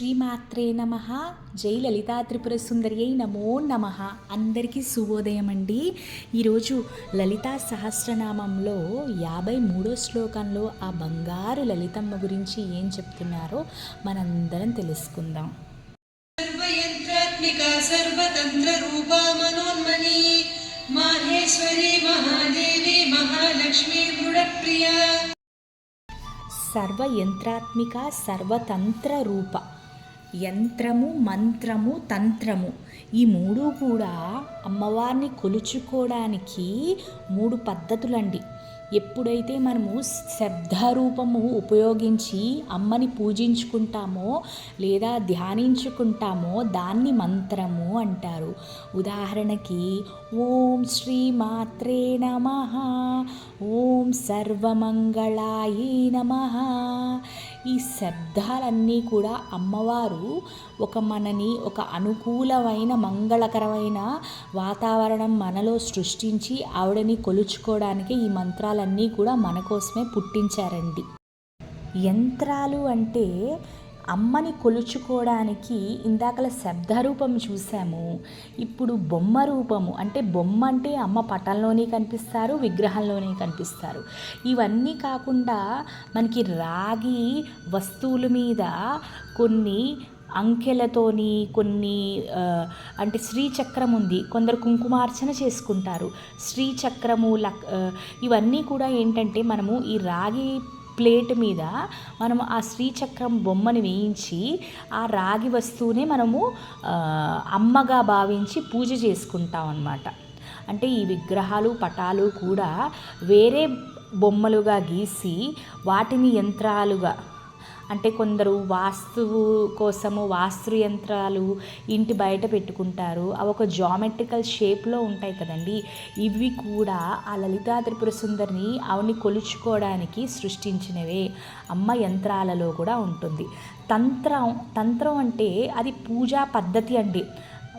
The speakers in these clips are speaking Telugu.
శ్రీమాత్రే నమ. జై లలితా త్రిపుర సుందరియై నమో నమ. అందరికీ శుభోదయం అండి. ఈరోజు లలితా సహస్రనామంలో యాభై మూడో శ్లోకంలో ఆ బంగారు లలితమ్మ గురించి ఏం చెప్తున్నారో మనందరం తెలుసుకుందాం. సర్వయంత్రాత్మిక సర్వతంత్ర రూప యంత్రము మంత్రము తంత్రము. ఈ మూడు కూడా అమ్మవారిని కొలుచుకోవడానికి మూడు పద్ధతులండి. ఎప్పుడైతే మనము శబ్దరూపము ఉపయోగించి అమ్మని పూజించుకుంటామో లేదా ధ్యానించుకుంటామో దాన్ని మంత్రము అంటారు. ఉదాహరణకి ఓం శ్రీ మాత్రే నమ ఓం సర్వమంగళాయే నమ ఈ శబ్దాలన్నీ కూడా అమ్మవారు ఒక మనని ఒక అనుకూలమైన మంగళకరమైన వాతావరణం మనలో సృష్టించి ఆవిడని కొలుచుకోవడానికి ఈ మంత్రాలన్నీ కూడా మన కోసమే పుట్టించారండి. యంత్రాలు అంటే అమ్మని కొలుచుకోవడానికి ఇందాకల శబ్దరూపం చూసాము ఇప్పుడు బొమ్మ రూపము. అంటే బొమ్మ అంటే అమ్మ పటంలోనే కనిపిస్తారు విగ్రహంలోనే కనిపిస్తారు. ఇవన్నీ కాకుండా మనకి రాగి వస్తువుల మీద కొన్ని అంకెలతోని కొన్ని అంటే శ్రీచక్రం ఉంది. కొందరు కుంకుమార్చన చేసుకుంటారు. శ్రీచక్రము లక్ ఇవన్నీ కూడా ఏంటంటే మనము ఈ రాగి ప్లేట్ మీద మనము ఆ శ్రీచక్రం బొమ్మని వేయించి ఆ రాగి వస్తువునే మనము అమ్మగా భావించి పూజ చేసుకుంటాం అన్నమాట. అంటే ఈ విగ్రహాలు పటాలు కూడా వేరే బొమ్మలుగా గీసి వాటిని యంత్రాలుగా అంటే కొందరు వాస్తువు కోసము వాస్తు యంత్రాలు ఇంటి బయట పెట్టుకుంటారు. అవి ఒక జామెట్రికల్ షేప్లో ఉంటాయి కదండి. ఇవి కూడా ఆ లలితా త్రిపుర సుందరిని ఆవిడని కొలుచుకోవడానికి సృష్టించినవే. అమ్మ యంత్రాలలో కూడా ఉంటుంది. తంత్రం తంత్రం అంటే అది పూజా పద్ధతి అండి.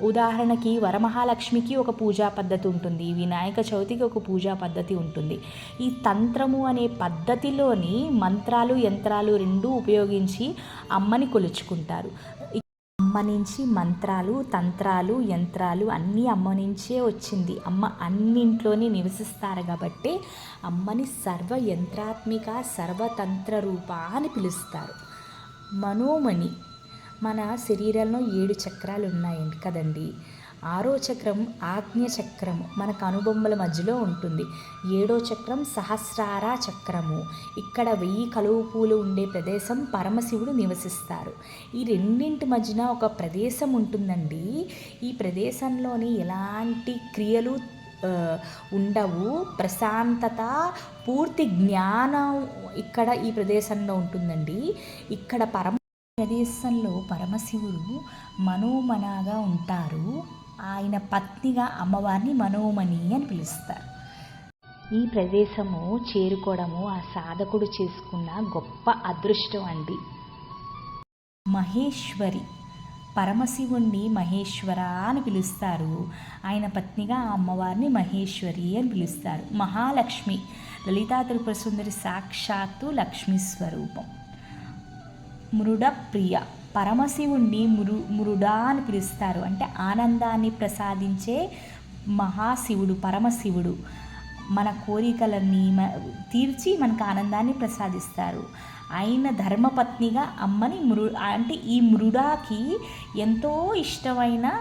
ఉదాహరణకి వరమహాలక్ష్మికి ఒక పూజా పద్ధతి ఉంటుంది వినాయక చవితికి ఒక పూజా పద్ధతి ఉంటుంది. ఈ తంత్రము అనే పద్ధతిలోని మంత్రాలు యంత్రాలు రెండూ ఉపయోగించి అమ్మని కొలుచుకుంటారు. అమ్మ నుంచి మంత్రాలు తంత్రాలు యంత్రాలు అన్నీ అమ్మ నుంచే వచ్చింది. అమ్మ అన్నింట్లోనే నివసిస్తారు కాబట్టి అమ్మని సర్వ యంత్రాత్మిక సర్వతంత్ర రూప అని పిలుస్తారు. మనోమణి మన శరీరంలో ఏడు చక్రాలు ఉన్నాయండి కదండి. ఆరో చక్రం ఆజ్ఞ చక్రం మన కనుబొమ్మల మధ్యలో ఉంటుంది. ఏడో చక్రం సహస్రార చక్రము. ఇక్కడ వెయ్యి కలువు పూలు ఉండే ప్రదేశం పరమశివుడు నివసిస్తారు. ఈ రెండింటి మధ్యన ఒక ప్రదేశం ఉంటుందండి. ఈ ప్రదేశంలోని ఎలాంటి క్రియలు ఉండవు. ప్రశాంతత పూర్తి జ్ఞానం ఇక్కడ ఈ ప్రదేశంలో ఉంటుందండి. ఇక్కడ పరమ ప్రదేశంలో పరమశివుడు మనోమనగా ఉంటారు. ఆయన పత్నిగా అమ్మవారిని మనోమణి అని పిలుస్తారు. ఈ ప్రదేశము చేరుకోవడము ఆ సాధకుడు చేసుకున్న గొప్ప అదృష్టం అండి. మహేశ్వరి పరమశివుణ్ణి మహేశ్వర అని పిలుస్తారు. ఆయన పత్నిగా ఆ అమ్మవారిని మహేశ్వరి అని పిలుస్తారు. మహాలక్ష్మి లలితా త్రిపుర సుందరి సాక్షాత్తు లక్ష్మీ స్వరూపం. మృడప్రియ. పరమశివుణ్ణి మురు మురుడా అని పిలుస్తారు. అంటే ఆనందాన్ని ప్రసాదించే మహాశివుడు పరమశివుడు. మన కోరికలన్నీ మ- తీర్చి మనకు ఆనందాన్ని ప్రసాదిస్తారు. ఆయన ధర్మపత్నిగా అమ్మని మృ అంటే ఈ మృడాకి ఎంతో ఇష్టమైన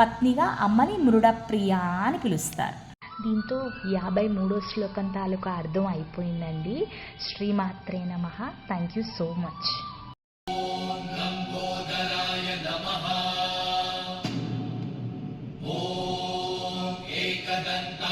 పత్నిగా అమ్మని మృడప్రియ అని పిలుస్తారు. దీంతో యాభై మూడో శ్లోకం తాలూకా అర్థం అయిపోయిందండి. శ్రీమాత్రే నమ. Thank you so much. Jagannath.